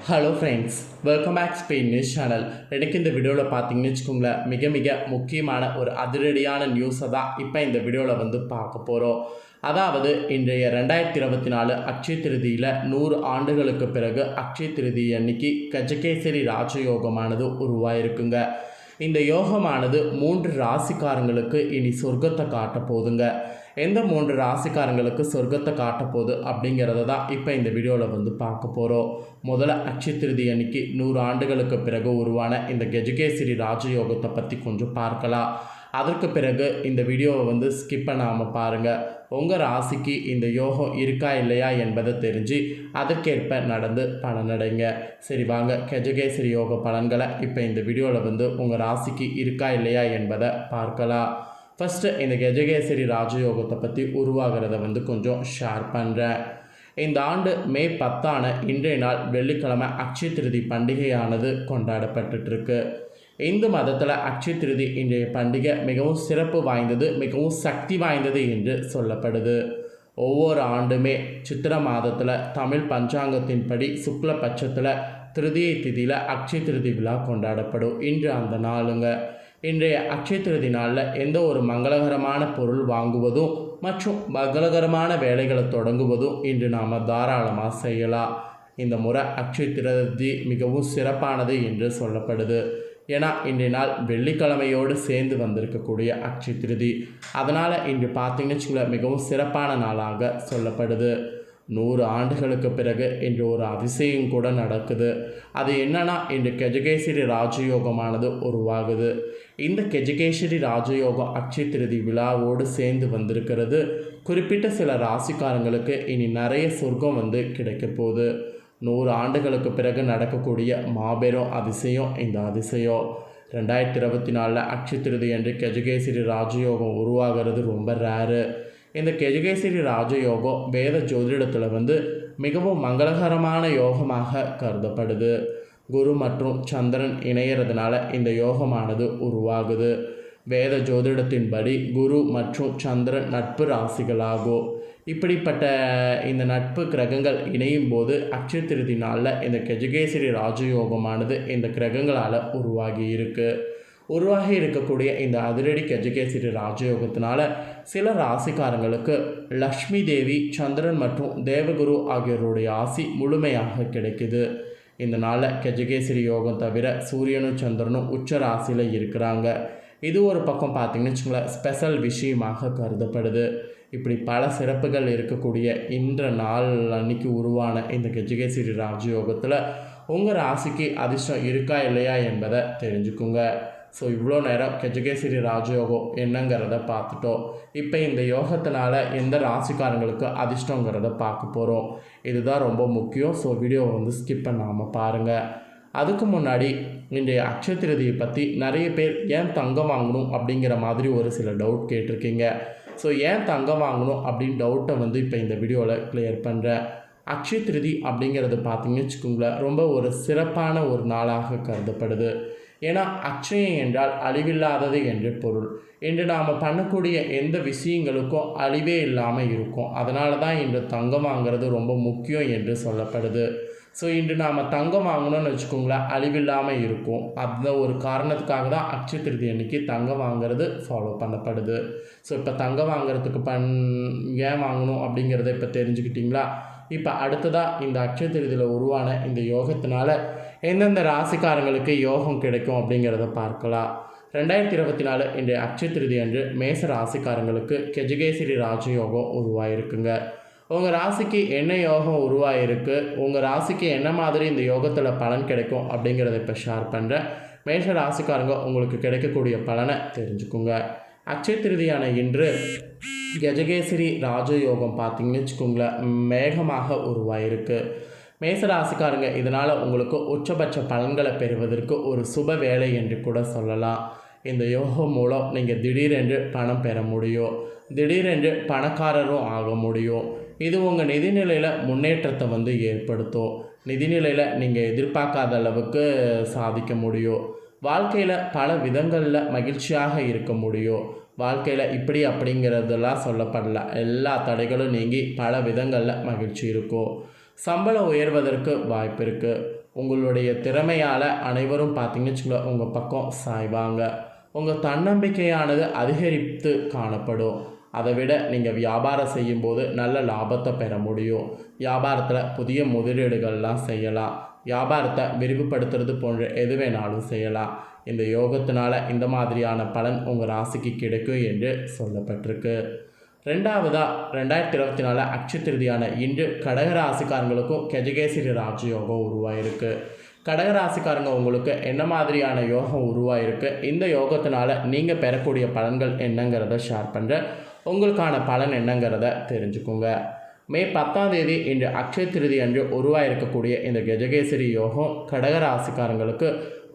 Hello friends welcome back Spain news channel எனக்கு இந்த வீடியோவில் பார்த்தீங்கன்னு வச்சுக்கோங்களேன் மிக மிக முக்கியமான ஒரு அதிரடியான நியூஸை தான் இப்போ இந்த வீடியோவில் வந்து பார்க்க போகிறோம் அதாவது இன்றைய ரெண்டாயிரத்தி இருபத்தி நாலு அக்ஷய திருதியில் நூறு ஆண்டுகளுக்கு பிறகு அக்ஷய திருதி அன்னைக்கு கஜகேசரி ராஜயோகமானது உருவாயிருக்குங்க. இந்த யோகமானது மூன்று ராசிக்காரங்களுக்கு இனி சொர்க்கத்தை காட்ட போகுதுங்க. எந்த மூன்று ராசிக்காரங்களுக்கு சொர்க்கத்தை காட்ட போகுது அப்படிங்கிறத தான் இப்போ இந்த வீடியோவில் வந்து பார்க்க போகிறோம் முதல்ல அக்ஷய திருதி அன்னைக்கு நூறு ஆண்டுகளுக்கு பிறகு உருவான இந்த கெஜகேசரி ராஜயோகத்தை பற்றி கொஞ்சம் பார்க்கலாம். அதற்கு பிறகு இந்த வீடியோவை வந்து ஸ்கிப் பண்ணாமல் பாருங்கள் உங்கள் ராசிக்கு இந்த யோகம் இருக்கா இல்லையா என்பதை தெரிஞ்சு அதற்கேற்ப நடந்து பலனடைங்க சரி வாங்க. கெஜகேசரி யோக பலன்களை இப்போ இந்த வீடியோவில் வந்து உங்கள் ராசிக்கு இருக்கா இல்லையா என்பதை பார்க்கலாம். ஃபஸ்ட்டு இந்த கெஜகேசரி ராஜயோகத்தை பற்றி உருவாகிறத வந்து கொஞ்சம் ஷேர் பண்ணுறேன் இந்த ஆண்டு மே பத்தான இன்றைய நாள் வெள்ளிக்கிழமை அக்ஷய திருதி பண்டிகையானது கொண்டாடப்பட்டுருக்கு இந்து மதத்தில் அக்ஷய திருதி இன்றைய பண்டிகை மிகவும் சிறப்பு வாய்ந்தது மிகவும் சக்தி வாய்ந்தது என்று சொல்லப்படுது. ஒவ்வொரு ஆண்டுமே சித்திர மாதத்தில் தமிழ் பஞ்சாங்கத்தின்படி சுக்லபட்சத்தில் திருதியை திதியில் அக்ஷய திருதி விழா கொண்டாடப்படும். இன்று அந்த நாளுங்க. இன்றைய அக்ஷய திருதி நாளில் எந்த ஒரு மங்களகரமான பொருள் வாங்குவதும் மற்றும் மங்களகரமான வேலைகளை தொடங்குவதும் இன்று நாம் தாராளமாக செய்யலாம். இந்த முறை அக்ஷய திருதி மிகவும் சிறப்பானது என்று சொல்லப்படுது. ஏன்னா இன்றைய நாள் வெள்ளிக்கிழமையோடு சேர்ந்து வந்திருக்கக்கூடிய அக்ஷய திருதி. அதனால் இன்று பார்த்தீங்கன்னு வச்சுக்கோங்களேன் மிகவும் சிறப்பான நாளாக சொல்லப்படுது. நூறு ஆண்டுகளுக்கு பிறகு இன்று ஒரு அதிசயம் கூட நடக்குது. அது என்னன்னா இன்று கெஜகேசரி ராஜயோகமானது உருவாகுது. இந்த கெஜகேஸ்வரி ராஜயோகம் அக்ஷய திருதி விழாவோடு சேர்ந்து வந்திருக்கிறது. குறிப்பிட்ட சில ராசிக்காரங்களுக்கு இனி நிறைய சொர்க்கம் வந்து கிடைக்க போகுது. நூறு ஆண்டுகளுக்கு பிறகு நடக்கக்கூடிய மாபெரும் அதிசயம் இந்த அதிசயம். ரெண்டாயிரத்தி இருபத்தி நாலில் அக்ஷய திருதி என்று கெஜகேசரி ராஜயோகம் உருவாகிறது ரொம்ப ரேரு இந்த கெஜகேசரி ராஜயோகம் வேத ஜோதிடத்தில் வந்து மிகவும் மங்களகரமான யோகமாக கருதப்படுது. குரு மற்றும் சந்திரன் இணையறதுனால இந்த யோகமானது உருவாகுது. வேத ஜோதிடத்தின்படி குரு மற்றும் சந்திரன் நட்பு ராசிகளாகும். இப்படிப்பட்ட இந்த நட்பு கிரகங்கள் இணையும் போது அக்ஷய திருதி நாளில் இந்த கெஜகேசரி ராஜயோகமானது இந்த கிரகங்களால் உருவாகி இருக்குது உருவாகி இருக்கக்கூடிய இந்த அதிரடி கெஜகேசரி ராஜயோகத்தினால சில ராசிக்காரங்களுக்கு லக்ஷ்மி தேவி சந்திரன் மற்றும் தேவகுரு ஆகியோருடைய ஆசி முழுமையாக கிடைக்குது. இந்த நாளில் கெஜகேசரி யோகம் தவிர சூரியனும் சந்திரனும் உச்ச ராசியில் இருக்கிறாங்க. இது ஒரு பக்கம் பார்த்தீங்கன்னு வச்சுங்களேன் ஸ்பெஷல் விஷயமாக கருதப்படுது. இப்படி பல சிறப்புகள் இருக்கக்கூடிய இன்ற நாள் அன்னைக்கு உருவான இந்த கெஜகேசரி ராஜயோகத்தில் உங்கள் ராசிக்கு அதிர்ஷ்டம் இருக்கா இல்லையா என்பதை தெரிஞ்சுக்குங்க. ஸோ இவ்வளோ நேரம் கெஜகேசரி ராஜயோகம் என்னங்கிறத பார்த்துட்டோம். இப்போ இந்த யோகத்தினால எந்த ராசிக்காரங்களுக்கு அதிர்ஷ்டங்கிறத பார்க்க போகிறோம் இதுதான் ரொம்ப முக்கியம். ஸோ வீடியோவை வந்து ஸ்கிப் பண்ணாமல் பாருங்கள் அதுக்கு முன்னாடி இன்றைய அக்ஷய திருதியை பற்றி நிறைய பேர் ஏன் தங்கம் வாங்கணும் அப்படிங்கிற மாதிரி ஒரு சில டவுட் கேட்டிருக்கீங்க. ஸோ ஏன் தங்கம் வாங்கணும் அப்படின்னு டவுட்டை வந்து இப்போ இந்த வீடியோவில் கிளியர் பண்ணுறேன் அக்ஷய திருதி அப்படிங்கிறது பார்த்தீங்கன்னு வச்சுக்கோங்களேன் ரொம்ப ஒரு சிறப்பான ஒரு நாளாக கருதப்படுது. ஏன்னா அக்ஷயம் என்றால் அழிவில்லாதது என்று பொருள். இன்று நாம் பண்ணக்கூடிய எந்த விஷயங்களுக்கும் அழிவே இல்லாமல் இருக்கும். அதனால தான் இன்று தங்கம் வாங்குறது ரொம்ப முக்கியம் என்று சொல்லப்படுது. ஸோ இன்று நாம் தங்கம் வாங்கணும்னு வச்சுக்கோங்களேன் அழிவில்லாமல் இருக்கும். அந்த ஒரு காரணத்துக்காக தான் அக்ஷய திருதி அன்னைக்கு தங்கம் வாங்குறது ஃபாலோ பண்ணப்படுது. ஸோ இப்போ தங்கம் வாங்குறதுக்கு பண் ஏன் வாங்கணும் அப்படிங்கிறத இப்போ தெரிஞ்சுக்கிட்டிங்களா? இப்போ அடுத்ததாக இந்த அக்ஷய திருதியில் உருவான இந்த யோகத்தினால எந்தெந்த ராசிக்காரங்களுக்கு யோகம் கிடைக்கும் அப்படிங்கிறத பார்க்கலாம். ரெண்டாயிரத்தி இருபத்தி நாலு இன்றைய அக்ஷய திருதி அன்று மேச ராசிக்காரங்களுக்கு கெஜகேசரி ராஜயோகம் உருவாயிருக்குங்க. உங்கள் ராசிக்கு என்ன யோகம் உருவாயிருக்கு? உங்கள் ராசிக்கு என்ன மாதிரி இந்த யோகத்தில் பலன் கிடைக்கும் அப்படிங்கிறத இப்போ ஷேர் பண்ணுறேன் மேஷ ராசிக்காரங்க உங்களுக்கு கிடைக்கக்கூடிய பலனை தெரிஞ்சுக்குங்க. அக்ஷய திருதியான இன்று கஜகேசரி ராஜயோகம் பார்த்தீங்கன்னு வச்சுக்கோங்களேன் மேகமாக உருவாயிருக்கு. மேச ராசிக்காரங்க இதனால் உங்களுக்கு உச்சபட்ச பலன்களை பெறுவதற்கு ஒரு சுப வேலை என்று கூட சொல்லலாம். இந்த யோகம் மூலம் நீங்கள் திடீரென்று பணம் பெற முடியும். திடீரென்று பணக்காரரும் ஆக முடியும். இது உங்கள் நிதிநிலையில் முன்னேற்றத்தை வந்து ஏற்படுத்தும். நிதிநிலையில் நீங்கள் எதிர்பார்க்காத அளவுக்கு சாதிக்க முடியும். வாழ்க்கையில் பல விதங்களில் மகிழ்ச்சியாக இருக்க முடியும். வாழ்க்கையில் இப்படி அப்படிங்கிறதெல்லாம் சொல்லப்படல. எல்லா தடைகளும் நீங்கி பல விதங்களில் மகிழ்ச்சி இருக்கும். சம்பளம் உயர்வதற்கு வாய்ப்பு இருக்குது உங்களுடைய திறமையால் அனைவரும் பார்த்தீங்கன்னு வச்சுக்கோங்களேன் உங்கள் பக்கம் சாய்வாங்க. உங்கள் தன்னம்பிக்கையானது அதிகரித்து காணப்படும். அதை விட நீங்கள் வியாபாரம் செய்யும்போது நல்ல லாபத்தை பெற முடியும். வியாபாரத்தில் புதிய முதலீடுகள்லாம் செய்யலாம். வியாபாரத்தை விரிவுபடுத்துறது போன்ற எது வேணாலும் செய்யலாம். இந்த யோகத்தினால இந்த மாதிரியான பலன் உங்கள் ராசிக்கு கிடைக்கும் என்று சொல்லப்பட்டிருக்கு. ரெண்டாவதாக ரெண்டாயிரத்தி இருபத்தி நாலு அக்ஷய திருதியான இன்று கடகராசிக்காரங்களுக்கும் கெஜகேசரி ராஜயோகம் உருவாயிருக்கு. கடகராசிக்காரங்க உங்களுக்கு என்ன மாதிரியான யோகம் உருவாயிருக்கு? இந்த யோகத்தினால நீங்கள் பெறக்கூடிய பலன்கள் என்னங்கிறத ஷேர் பண்ணுறேன் உங்களுக்கான பலன் என்னங்கிறத தெரிஞ்சுக்கோங்க. மே பத்தாம் தேதி இன்று அக்ஷய திருதி அன்று உருவாயிருக்கக்கூடிய இந்த கஜகேசரி யோகம் கடகராசிக்காரங்களுக்கு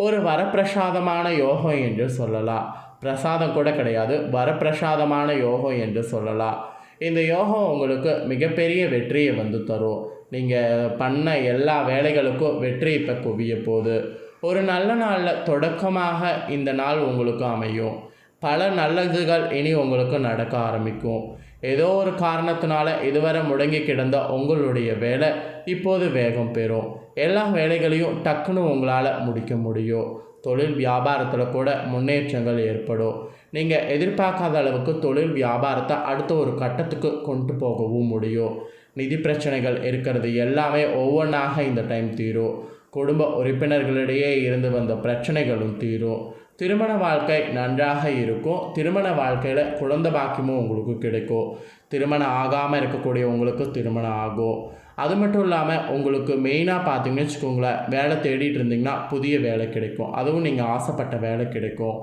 ஒரு வரப்பிரசாதமான யோகம் என்று சொல்லலாம். பிரசாதம் கூட கிடையாது வரப்பிரசாதமான யோகம் என்று சொல்லலாம். இந்த யோகம் உங்களுக்கு மிகப்பெரிய வெற்றியை வந்து தரும். நீங்கள் பண்ண எல்லா வேலைகளுக்கும் வெற்றி இப்போ குவிய போகுது. ஒரு நல்ல நாளில் தொடக்கமாக இந்த நாள் உங்களுக்கு அமையும். பல நல்லதுகள் இனி உங்களுக்கு நடக்க ஆரம்பிக்கும். ஏதோ ஒரு காரணத்தினால இதுவரை முடங்கி கிடந்த உங்களுடைய வேலை இப்போது வேகம் பெறும். எல்லா வேலைகளையும் டக்குன்னு உங்களால் முடிக்க முடியும். தொழில் வியாபாரத்தில் கூட முன்னேற்றங்கள் ஏற்படும். நீங்கள் எதிர்பார்க்காத அளவுக்கு தொழில் வியாபாரத்தை அடுத்த ஒரு கட்டத்துக்கு கொண்டு போகவும் முடியும். நிதி பிரச்சனைகள் இருக்கிறது எல்லாமே ஒவ்வொன்றாக இந்த டைம் தீரும். குடும்ப உறுப்பினர்களிடையே இருந்து வந்த பிரச்சனைகளும் தீரும். திருமண வாழ்க்கை நன்றாக இருக்கும். திருமண வாழ்க்கையில் குழந்தை பாக்கியமும் உங்களுக்கு கிடைக்கும். திருமணம் ஆகாமல் இருக்கக்கூடிய உங்களுக்கு திருமணம் ஆகும். அது மட்டும் இல்லாமல் உங்களுக்கு மெயினாக பார்த்தீங்கன்னு வச்சுக்கோங்களேன் வேலை தேடிட்டு இருந்தீங்கன்னா புதிய வேலை கிடைக்கும். அதுவும் நீங்கள் ஆசைப்பட்ட வேலை கிடைக்கும்.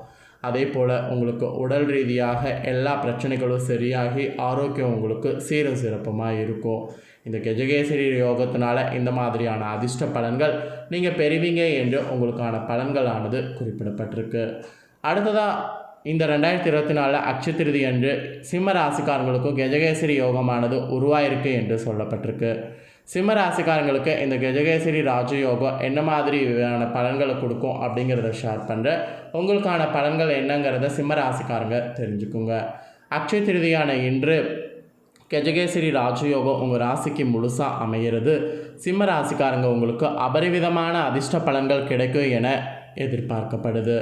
அதே போல் உங்களுக்கு உடல் ரீதியாக எல்லா பிரச்சனைகளும் சரியாகி ஆரோக்கியம் உங்களுக்கு சீரும் சிறப்புமாக இருக்கும். இந்த கெஜகேசரி யோகத்தினால இந்த மாதிரியான அதிர்ஷ்ட பலன்கள் நீங்கள் பெறுவீங்க என்று உங்களுக்கான பலன்களானது குறிப்பிடப்பட்டிருக்கு. அடுத்ததாக இந்த ரெண்டாயிரத்தி இருபத்தி நாலில் அக்ஷத்திருதி அன்று சிம்ம ராசிக்காரங்களுக்கும் கெஜகேசரி யோகமானது உருவாயிருக்கு என்று சொல்லப்பட்டிருக்கு. சிம்ம ராசிக்காரங்களுக்கு இந்த கஜகேசரி ராஜயோகம் என்ன மாதிரியான பலன்களை கொடுக்கும் அப்படிங்கிறத ஷேர் பண்ணுறேன் உங்களுக்கான பலன்கள் என்னங்கிறத சிம்மராசிக்காரங்க தெரிஞ்சுக்குங்க. அக்ஷய திருதியான இன்று கஜகேசரி ராஜயோகம் உங்கள் ராசிக்கு முழுசாக அமைகிறது சிம்ம ராசிக்காரங்க உங்களுக்கு அபரிவிதமான அதிர்ஷ்ட பலன்கள் கிடைக்கும் என எதிர்பார்க்கப்படுது.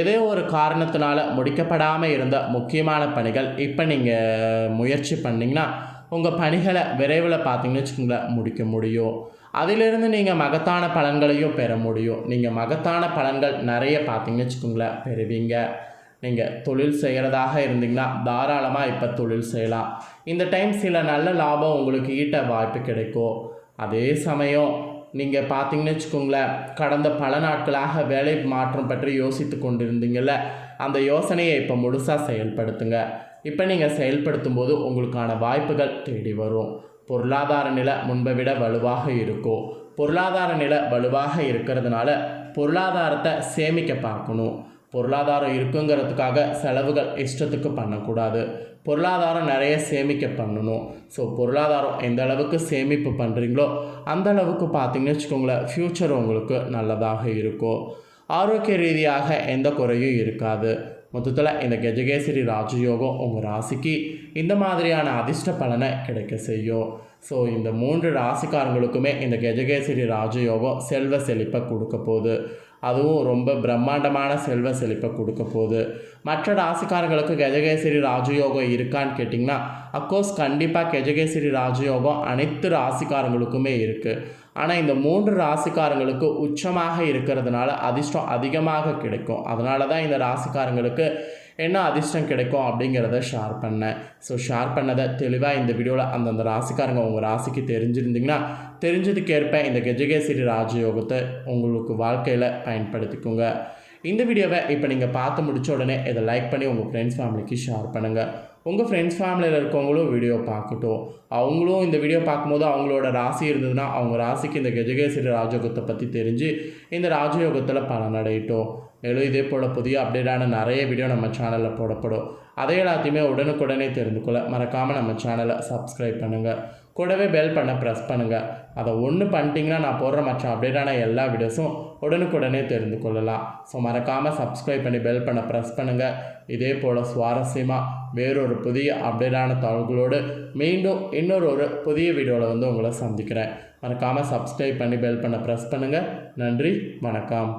ஏதோ ஒரு காரணத்தினால முடிக்கப்படாமல் இருந்த முக்கியமான பணிகள் இப்போ நீங்கள் முயற்சி பண்ணிங்கன்னா உங்கள் பணிகளை விரைவில் பார்த்தீங்கன்னு வச்சுக்கோங்களேன் முடிக்க முடியும். அதிலிருந்து நீங்கள் மகத்தான பலன்களையும் பெற முடியும். நீங்கள் மகத்தான பலன்கள் நிறைய பார்த்தீங்கன்னு வச்சுக்கோங்களேன் பெறுவீங்க. நீங்கள் தொழில் செய்கிறதாக இருந்தீங்கன்னா தாராளமாக இப்போ தொழில் செய்யலாம். இந்த டைம் சில நல்ல லாபம் உங்களுக்கு ஈட்ட வாய்ப்பு கிடைக்கும். அதே சமயம் நீங்கள் பார்த்தீங்கன்னு வச்சுக்கோங்களேன் கடந்த பல நாட்களாக வேலை மாற்றம் பற்றி யோசித்து கொண்டிருந்தீங்கள்ல அந்த யோசனையை இப்போ முழுசாக செயல்படுத்துங்க. இப்போ நீங்கள் செயல்படுத்தும் போது உங்களுக்கான வாய்ப்புகள் தேடி வரும். பொருளாதார நிலை முன்பை விட வலுவாக இருக்கும். பொருளாதார நிலை வலுவாக இருக்கிறதுனால பொருளாதாரத்தை சேமிக்க பார்க்கணும். பொருளாதாரம் இருக்குங்கிறதுக்காக செலவுகள் இஷ்டத்துக்கு பண்ணக்கூடாது. பொருளாதாரம் நிறைய சேமிக்க பண்ணணும். ஸோ பொருளாதாரம் எந்த அளவுக்கு சேமிப்பு பண்ணுறீங்களோ அந்த அளவுக்கு பார்த்தீங்கன்னு வச்சுக்கோங்களேன் ஃப்யூச்சர் உங்களுக்கு நல்லதாக இருக்கும். ஆரோக்கிய ரீதியாக எந்த குறையும் இருக்காது. மொத்தத்தில் இந்த கஜகேசரி ராஜயோகம் உங்கள் ராசிக்கு இந்த மாதிரியான அதிர்ஷ்ட பலனை கிடைக்க செய்யும். ஸோ இந்த மூன்று ராசிக்காரங்களுக்குமே இந்த கஜகேசரி ராஜயோகம் செல்வ செழிப்பை கொடுக்க போகுது. அதுவும் ரொம்ப பிரம்மாண்டமான செல்வ செழிப்பை கொடுக்க போகுது. மற்ற ராசிக்காரங்களுக்கு கஜகேசரி ராஜயோகம் இருக்கான்னு கேட்டிங்கன்னா அக்கோர்ஸ் கண்டிப்பாக கஜகேசரி ராஜயோகம் அனைத்து ராசிக்காரங்களுக்குமே இருக்குது ஆனால் இந்த மூன்று ராசிக்காரங்களுக்கு உச்சமாக இருக்கிறதுனால அதிர்ஷ்டம் அதிகமாக கிடைக்கும். அதனால தான் இந்த ராசிக்காரங்களுக்கு என்ன அதிர்ஷ்டம் கிடைக்கும் அப்படிங்கிறத ஷேர் பண்ணேன். ஸோ ஷேர் பண்ணதை தெளிவாக இந்த வீடியோவில் அந்தந்த ராசிக்காரங்க உங்கள் ராசிக்கு தெரிஞ்சிருந்தீங்கன்னா தெரிஞ்சதுக்கேற்ப இந்த கெஜகேசரி ராஜயோகத்தை உங்களுக்கு வாழ்க்கையில் பயன்படுத்திக்கோங்க. இந்த வீடியோவை இப்போ நீங்கள் பார்த்து முடிச்ச உடனே இதை லைக் பண்ணி உங்கள் ஃப்ரெண்ட்ஸ் ஃபேமிலிக்கு ஷேர் பண்ணுங்கள் உங்கள் ஃப்ரெண்ட்ஸ் ஃபேமிலியில் இருக்கவங்களும் வீடியோ பார்க்கட்டும். அவங்களும் இந்த வீடியோ பார்க்கும்போது அவங்களோட ராசி இருந்ததுன்னா அவங்க ராசிக்கு இந்த கஜகேசரி ராஜயோகத்தை பற்றி தெரிஞ்சு இந்த ராஜயோகத்தில் பலனடையட்டும் மேலும் இதே போல் புதிய அப்டேட்டான நிறைய வீடியோ நம்ம சேனலில் போடப்படும். அதை எல்லாத்தையுமே உடனுக்குடனே தெரிந்து கொள்ள மறக்காமல் நம்ம சேனலை சப்ஸ்கிரைப் பண்ணுங்கள் கூடவே பெல் பண்ண ப்ரெஸ் பண்ணுங்கள் அதை ஒன்று பண்ணிட்டீங்கன்னா நான் போடுற மற்ற அப்டேட்டான எல்லா வீடியோஸும் உடனுக்குடனே தெரிந்து கொள்ளலாம். ஸோ மறக்காமல் சப்ஸ்கிரைப் பண்ணி பெல் பண்ண ப்ரெஸ் பண்ணுங்கள் இதே போல் சுவாரஸ்யமாக வேறொரு புதிய அப்டேட்டான தகவல்களோடு மீண்டும் இன்னொரு ஒரு புதிய வீடியோவில் வந்து உங்களை சந்திக்கிறேன். மறக்காமல் சப்ஸ்கிரைப் பண்ணி பெல் பண்ண ப்ரெஸ் பண்ணுங்கள் நன்றி வணக்கம்.